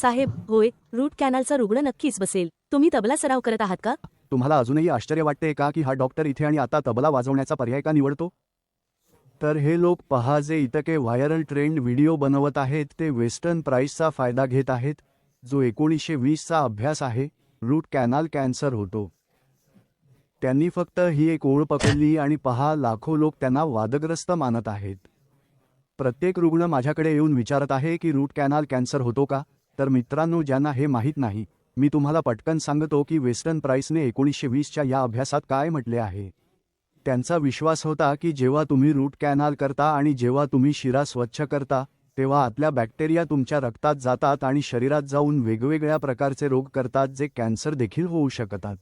साहेब होय रूट कॅनलचा रुग्ण नक्कीच बसेल. तुम्ही तबला सराव करत आहात का? तुम्हाला अजूनही आश्चर्य वाटते का की हा डॉक्टर इथे आणि आता तबला वाजवण्याचा पर्याय का निवडतो? तर हे लोक पहा जे इतके व्हायरल ट्रेंड व्हिडिओ बनवत आहेत ते वेस्टर्न प्राईसचा फायदा घेत आहेत जो एकोणीसशे वीसचा अभ्यास आहे रूट कॅनाल कॅन्सर होतो. त्यांनी फक्त ही एक ओळ पकडली आणि पहा लाखो लोक त्यांना वादग्रस्त मानत आहेत. प्रत्येक रुग्ण माझ्याकडे येऊन विचारत आहे की रूट कॅनाल कॅन्सर होतो का? तर मित्रांनो ज्यांना हे माहीत नाही मी तुम्हाला पटकन सांगतो की वेस्टर्न प्राईसने एकोणीसशे वीसच्या या अभ्यासात काय म्हटले आहे. त्यांचा विश्वास होता की जेव्हा तुम्ही रूट कॅनाल करता आणि जेव्हा तुम्ही शिरा स्वच्छ करता तेव्हा आतल्या बॅक्टेरिया तुमच्या रक्तात जातात आणि शरीरात जाऊन वेगवेगळ्या प्रकारचे रोग करतात जे कॅन्सर देखील होऊ शकतात.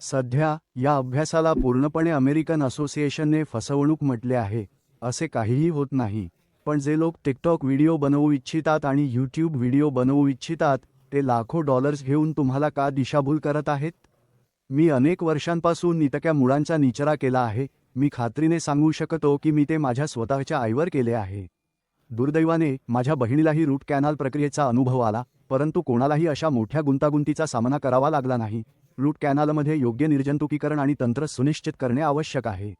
सध्या या अभ्यासाला पूर्णपणे अमेरिकन असोसिएशनने फसवणूक म्हटले आहे असे काहीही होत नाही. पण जे लोक टिकटॉक व्हिडिओ बनवू इच्छितात आणि यूट्यूब व्हिडिओ बनवू इच्छितात ते लाखो डॉलर्स घेऊन तुम्हाला का दिशाभूल करत आहेत? मी अनेक वर्षांपासून नितक्या मुळांचा निचरा केला आहे मी खात्रीने सांगू शकतो की मी ते माझ्या स्वतःच्या आईवर केले आहे. दुर्दैवाने माझ्या बहिणीलाही रूट कॅनाल प्रक्रियेचा अनुभव आला परंतु कोणालाही अशा मोठ्या गुंतागुंतीचा सामना करावा लागला नाही. रूट कॅनालमध्ये योग्य निर्जंतुकीकरण आणि तंत्र सुनिश्चित करणे आवश्यक आहे.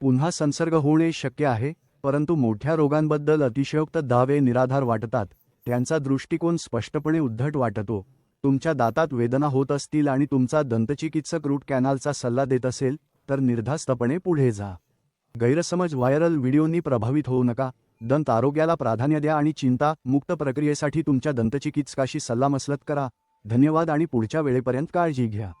पुन्हा संसर्ग होणे शक्य आहे? परंतु मोठ्या रोगांबद्दल अतिशयोक्त दावे निराधार वाटतात. त्यांचा दृष्टिकोन स्पष्टपणे उद्धट वाटतो. तुमच्या दातात वेदना होत असतील आणि तुमचा दंतचिकित्सक रूट कॅनालचा सल्ला देत असेल तर निर्धास्तपणे पुढे जा. गैरसमज व्हायरल व्हिडिओनी प्रभावित होऊ नका. दंत आरोग्याला प्राधान्य द्या आणि चिंता मुक्त प्रक्रियेसाठी तुमच्या दंतचिकित्सकाशी सल्लामसलत करा. धन्यवाद आणि पुढच्या वेळेपर्यंत काळजी घ्या.